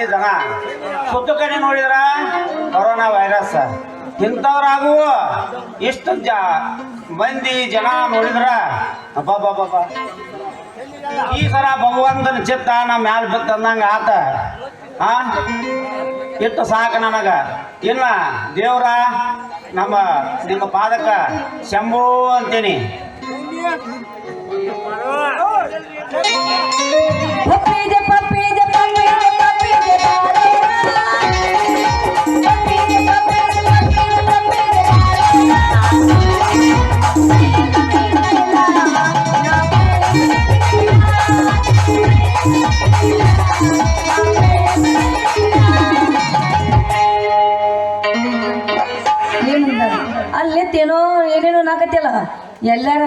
ಭಾರಿ ಜನ ಸುತ್ತು ಕಡೆ ನೋಡಿದ್ರ? Corona virus. ಇಂಥವ್ರಾಗುವ ಇಷ್ಟು ಜ ಮಂದಿ ಜನ ನೋಡಿದ್ರ? ಅಬ್ಬಬ್ಬಬ್ಬ ಈ ಸರ ಭಗವಂತನ ಚಿತ್ತ ನಮ್ಮ ಮ್ಯಾಲ ಬಿತ್ತಂದಂಗ ಆತ. ಆ? ಇಟ್ಟು ಸಾಕು ನನಗ. ಇಲ್ಲ, ದೇವ್ರ, ನಮ್ಮ, ನಿಮ್ಮ ಪಾದಕ ಶಂಭು ಅಂತೀನಿ. ಪಪ್ಪಿದೆ ಪಪ್ಪಿದೆ ಪಪ್ಪಿದೆ ಎಲ್ಲಾರ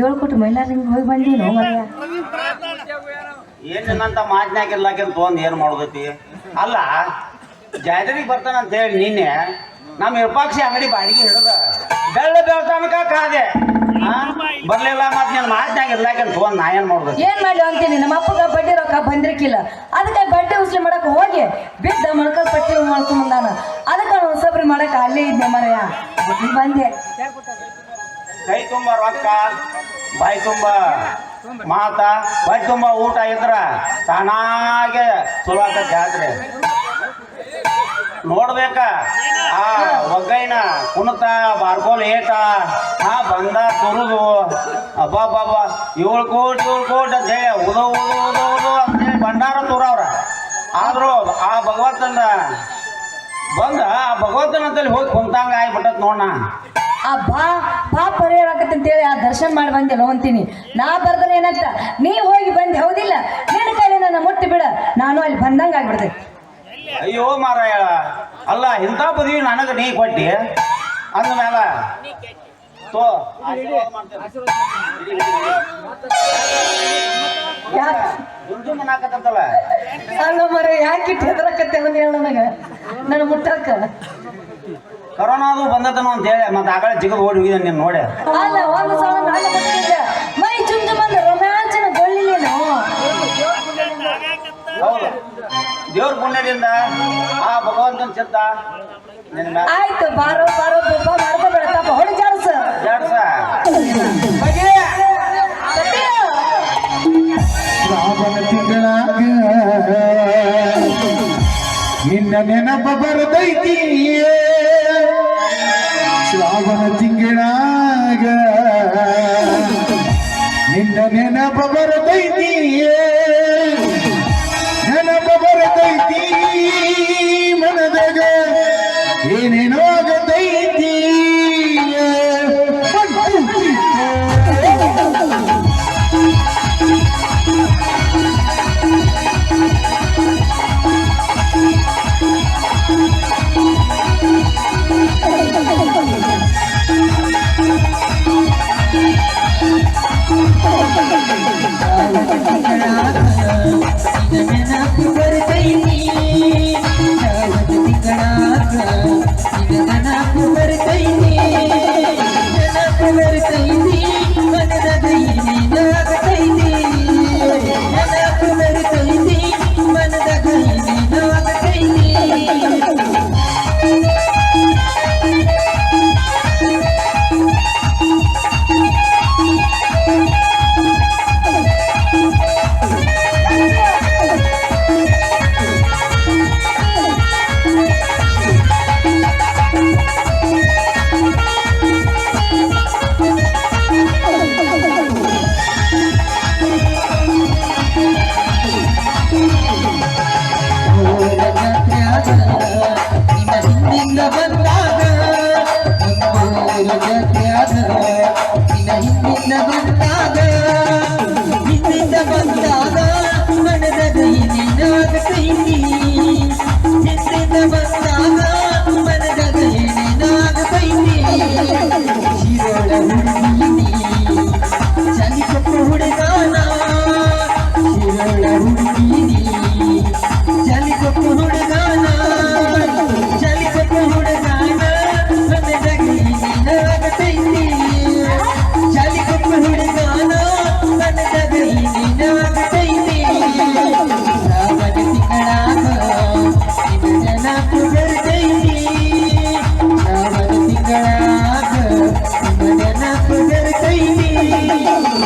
ಏಳು ಕೊಟ್ಟು ಮೈಲಾರಿಂಗ್ ಹೋಗಿ ಬಂದಿ ಏನಂತ ಏನೇನಂತ ಮಾತನಾಗ ಇರ್ಲಾಕಿನ್ ತೊಗೊಂಡು ಏನು ಮಾಡೋದೈತಿ? ಅಲ್ಲ ಜಾತ್ರೆಗೆ ಬರ್ತಾನ ಅಂತ ಹೇಳಿ ನಿನ್ನೆ ನಮ್ಮ ವಿರೂಪಾಕ್ಷಿ ಅಂಗಡಿ ಬಾಡಿಗೆ ಹಿಡಿದ ಬೆಳ್ಳ ದೇವಸ್ಥಾನಕ ಕಾದೆ? ಬರ್ಲಿಲ್ಲ ಮತ್ತೆ ನೀನು ಮಾತನಾಗ ಇರ್ಲಾಕಿರ್ ತೊಗೊಂಡು ನಾ ಏನು ಮಾಡ್ಬೇಕು ಏನ್ ಮಾಡ್ಲಿ ಅಂತೀನಿ? ನಮ್ಮ ಅಪ್ಪಗ ಬಡ್ಡಿ ರೊಕ್ಕ ಬಂದಿರ್ಕಿಲ್ಲ. ಅದಕ್ಕೆ ಬಡ್ಡಿ ಉಸ್ಲಿ ಮಾಡಕ್ ಹೋಗಿ ಬಿದ್ದ ಮೊಳಕ ಪಟ್ಟಿ ಮಾಡ್ಕೊಂಡ್ ಬಂದಾನ. ಅದಕ್ಕೆ ನಾನು ಹೊಸಬ್ರಿ ಮಾಡಕ್ ಅಲ್ಲೇ ಇದ್ದೆ ಮರಯ ಬಂದೆ. ಕೈ ತುಂಬ ರೊಕ್ಕ, ಬಾಯಿ ತುಂಬ ಮಾತ, ಬಾಯಿ ತುಂಬ ಊಟ ಇದ್ರ ತಾನಾಗೆ ಚಲೋ ಆಗ ಜಾತ್ರೆ. ನೋಡ್ಬೇಕ, ಆ ಒಗ್ಗೈನ ಕುಣತ ಬಾರ್ಕೋಲ್ ಏಟ, ಆ ಬಂದ ತುರುದು, ಅಬ್ಬಬ್ಬಬ್ಬ, ಏಳು ಕೋಟಿ ಏಳು ಕೋಟಿ ಅಂತ ಹೇಳಿ ಉದು ಉದು, ಉದೋ ಉದೋ ಅಂತೇಳಿ ಭಂಡಾರ ತೂರವ್ರ. ಆದ್ರೂ ಆ ಭಗವಂತನ ಬಂದ, ಆ ಭಗವಂತನ ಅಂತೇಳಿ ಹೋಗಿ ಕುಂತಂಗ ಆಗ್ಬಿಟ್ಟತ್ ನೋಡ ಆ ಬಾ ಬಾ ಪರಿಹಾರ ಆಕತ್ತೆ ಅಂತೇಳಿ ಆ ದರ್ಶನ ಮಾಡಿ ಬಂದಿಲ್ಲ ಅಂತೀನಿ ನಾ ಬರ್ದನ ಏನಂತ? ನೀ ಹೋಗಿ ಬಂದು ಹೌದಿಲ್ಲ? ನಿನ್ನ ಕೈಲಿ ನನ್ನ ಮುಟ್ಟಿ ಬಿಡ. ನಾನು ಅಲ್ಲಿ ಬಂದಂಗ ಆಗ್ಬಿಡ್ದೆ ಅಯ್ಯೋ ಮಾರಾಯ ಅಲ್ಲ ಇಂಥ ಪದವಿ ನನಗೆ ನೀ ಕೊಟ್ಟಿ? ಅಂದಮೇಲ ತೋ. ಯಾಕೆ? ಹೆದರಕತ್ತೆ ಅವನು ಹೇಳ ನನಗ? ನನ್ನ ಮುಟ್ಟಕ್ಕ ಕರೋನಾದು ಬಂದದನು ಅಂತ ಹೇಳಿ ಮತ್ತೆ ಆಗಳ ಜಿಗ ಓಡಿ ಹೋಗಿದ ನೀನು ನೋಡಿ. ಅಲ್ಲ ಒಂದು ಸಲ ನಾನು ಗೊತ್ತಿದ್ದೆ ಮೈ ಹೌದು. ದೇವ್ರ ಪುಣ್ಯದಿಂದ ಆ ಭಗವಂತನ ಚಿತ್ತ ನಿನ್ನ ಮ್ಯಾಲ ಆಯ್ತು ಬಾರೋ ಬಾರೋ ಬೊಬ್ಬ ಮಾಡ್ಕೊ ಬಿಡತ್ತಪ್ಪ ಹೊಡಿ ಜಾಡ್ಸ. ಜಾಡ್ಸ. ಬಗೆ. ಶ್ರಾವಣ ತಿಂಗಳಾಗ ನಿನ್ನ ನೆನಪ ಬರದೈತಿ ಶ್ರಾವಣ ತಿಂಗಳಾಗ ನಿನ್ನ ನೆನಪ ಬರದೈತಿ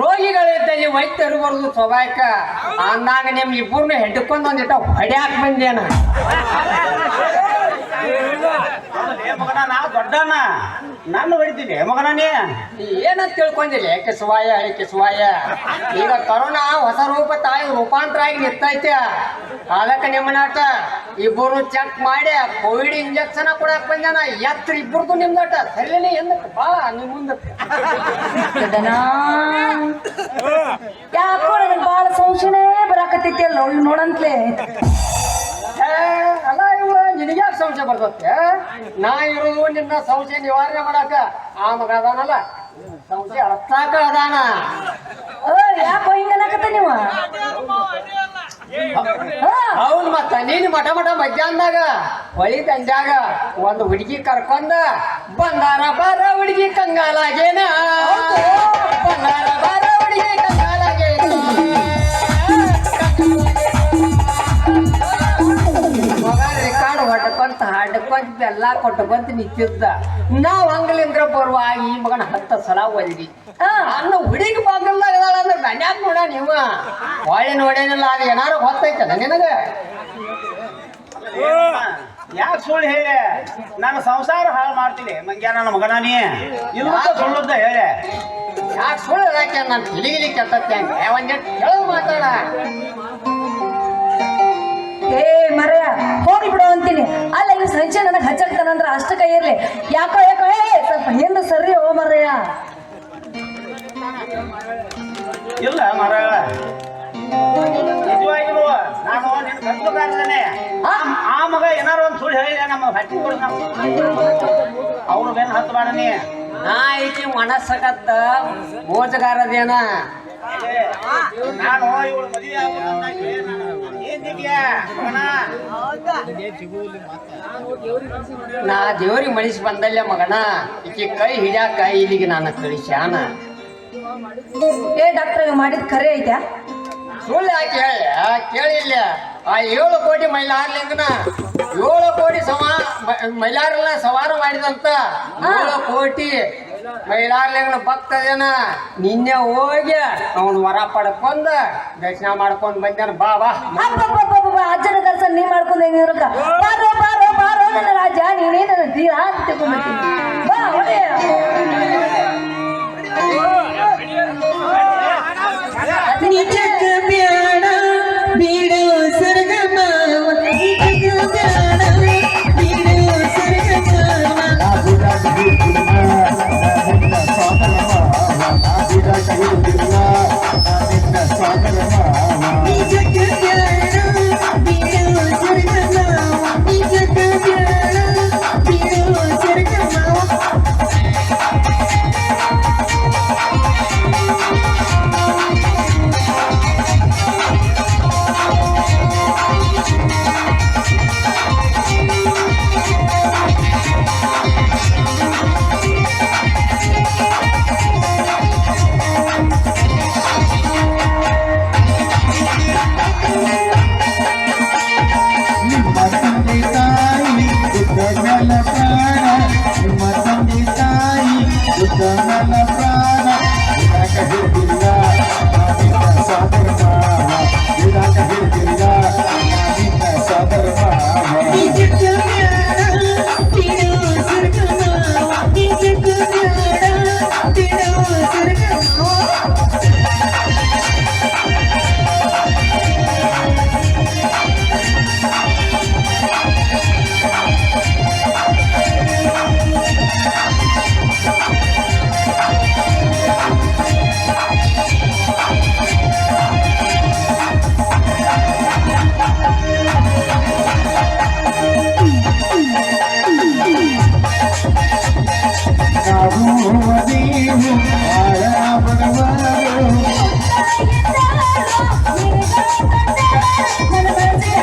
ರೋಗಿಗಳಿದ್ದಲ್ಲಿ ವೈದ್ಯರು ಬರೋದು ಸ್ವಾಭಾವಿಕ. ಅಂದಾಗ ನಿಮ್ ಇಬ್ಬರನ್ನ ಹೆಡ್ಕೊಂಡ್ ಒಂದಿಟ್ಟ ಹೊಡ್ಯಾಕ್ ಬಂದೇನ. ಮಗನ ನಾ ದೊಡ್ಡಣ್ಣ ನನ್ನ ಹೊಡಿತೀನಿ. ಮಗನೇ ಏನಂತ ತಿಳ್ಕೊಂಡಿಲ್ಲ? ಕಿಸುವಾಯ ಕಿಸುವಾಯ ಈಗ ಕರೋನಾ ಹೊಸ ರೂಪ ತಾಯಿ ರೂಪಾಂತರ ಆಗಿ ನಿಂತೈತೆ. ಅದಕ್ಕೆ ನಿಮ್ಮನಾಟ ಇಬ್ಬರು ಚೆಕ್ ಮಾಡಿ ಕೋವಿಡ್ ಇಂಜೆಕ್ಷನ್ ಕೊಡಕ್ ಬಂದಾನ. ಎತ್ರ ಇಬ್ಬರದು ನಿಮ್ದಾಟ. ಸರಿ ಎಂದ ಬಾ ನಿಮ್ಮ ಮುಂದಕ್ಕೆ. ಯಾಕೋ ನನಗೆ ಭಾಳ ಸಂಶಯನೇ ಬರಾಕತ್ತೈತಿ ಅಲ್ಲ ಇವ್ ನೋಡಂತ್ಲೆ. ಅಲ್ಲ ಇವ ನಿನಗ್ಯಾಕೆ ಸಂಶಯ ಬರ್ತೈತೆ? ನಾ ಇರೋದು ನಿನ್ನ ಸಂಶಯ ನಿವಾರಣೆ ಮಾಡಾಕ. ಆ ಮಗ ಅದಾನಲ್ಲ. ಸಂಶಯ ಅರ್ಥಾಕ ಅದಾನ. ಯಾಕೋ ಹಿಂಗ ನೀವು? ಅವ್ನ್ ಮತ್ತ ನೀನು ಮಠ ಮಠ ಮಧ್ಯಾಹ್ನದಾಗ ಹೊಳಿ ತಂದಾಗ ಒಂದು ಹುಡುಗಿ ಕರ್ಕೊಂಡ ಬಂದಾರ ಬಾರ ಹುಡುಗಿ ಕಂಗಾಲಾಗೇನ? ಬಂದಾರ ಬಾರ ಹುಡುಗಿ ಕಂಗಾಲಾಗೇನ? ಹಾಡ್ಕೊಂತ ಕೊಟ್ಟು ಬಂದು ನಿಂತಿದ್ದ. ನಾವ್ ಹಂಗಲಿಂದ್ರ ಬರುವ ಈ ಮಗನ ಹತ್ತ ಸಲ ಒಲ್ದಿ ಹಾ. ಅನ್ನ ಹುಡುಗಿ ಬಾಗಲ್ದಾಗ ಅದಾಳ ಅಂದ್ರೆ ಗಣ್ಯಾಕ್ ನೋಡ ನೀವ. ಒಳ್ಳೆ ನೋಡೇನಿಲ್ಲ ಅದು ಏನಾರು ಗೊತ್ತೈತದ ನಿನಗ? ಯಾಕೆ ಸುಳ್ಳು ಹೇಳಿ? ನನ್ನ ಸಂಸಾರ ಹಾಳು ಮಾಡ್ತೀನಿ. ಮಂಗ್ಯ ನನ್ನ ಮಗನ ನೀ? ಇಲ್ಲ ಸುಳ್ಳುದ್ದ ಹೇಳಿ. ಯಾಕೆ ಸುಳ್ಳು ಯಾಕೆ ನಾನು ತಿಳಿಗಿಲಿ ಕೆಟ್ಟತ್ತೆ ಒಂದ್ ಒಂದೆಟ್ಟು ಕೇಳು ಮಾತಾಡ. ಏ ಮರ್ಯ ಹೋಗಿ ಬಿಡು ಅಂತೀನಿ. ಅಲ್ಲ ಈ ಸಂಚೆ ನನಗೆ ಹಚ್ಚಕ್ತಾನಂದ್ರ ಅಷ್ಟ ಕೈ ಇರ್ಲಿ. ಯಾಕೋ ಯಾಕೋ ಏ ಸ್ವಲ್ಪ ಹಿಂದೆ ಸರಿ ಓ ಮರ್ಯ. ಇಲ್ಲ ಮರ ನಿಜವಾಗಿರುವ ನಾನು ನಿನ್ನ ಕತ್ಲುಗಾರನೇ ಆ? ಮಗ ಏನಾರು ಒಂದು ಸುಳ್ಳು ಹೇಳಿದೆ ನಮ್ಮ ಹಟ್ಟಿ ಕೊಡು ನಮ್ಮ ಅವ್ರು ಬೇನ್ ಹತ್ತು ನೀ. ನಾ ಈಕಿ ಮನಸ್ಸಕತ್ತ ಮೋಜಗಾರದೇನ? ನಾನು ಇವಳು ಮದುವೆ ಆಗೋದಂತ ಮಗನ ನಾ ದೇವ್ರಿಗೆ ಮಣಿಸಿ ಬಂದಲ್ಲ ಮಗನ. ಈಕೆ ಕೈ ಹಿಡ್ಯಾಕ ಇಲ್ಲಿಗೆ ನಾನು ಕಳಿಸ್ಯಾನ ಏ ಡಾಕ್ಟರ್ ಮಾಡಿದ ಖರೆ ಐತ್ಯಾ? ಸುಳ್ಳು ಯಾಕೆ ಹೇಳಿ? ಕೇಳಿಲ್ಲ ಆ ಏಳು ಕೋಟಿ ಮೈಲಾರ್ಲಿಂಗನ ಏಳು ಕೋಟಿ ಸಮ ಮ- ಮೈಲಾರಲ್ಲ ಸವಾರ ಮಾಡಿದಂತ ಏಳು ಕೋಟಿ ಮೈಲಾರ್ಲಿಂಗನ ಭಕ್ತದೇನ ನಿನ್ನೆ ಹೋಗಿ ಅವನು ವರ ಪಡ್ಕೊಂಡ ದರ್ಶನ ಮಾಡ್ಕೊಂಡು ಬಂದಾನ ಬಾ ಬಾ. ಅಜ್ಜನ ದರ್ಶನ ನೀ ಮಾಡ್ಕೊಂಡು ಹೆಂಗಿರಕ್ಕ ಬಾರೋ ಬಾರೋ ಬಾರೋ ನನ್ನ ರಾಜ ನೀನೇ ನನ್ನ ತೀರಾ ಅಂತ ತಿಳ್ಕೊಂಡ್ಬಿಡ್ತೀನಿ. ಬಾ ಹೊಡೆ. ನಿಜಕ್ಕ ಬಿಡೋ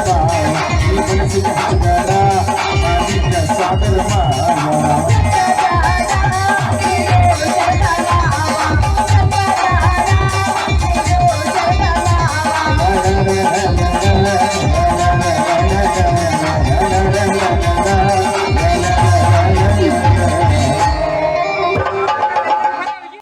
का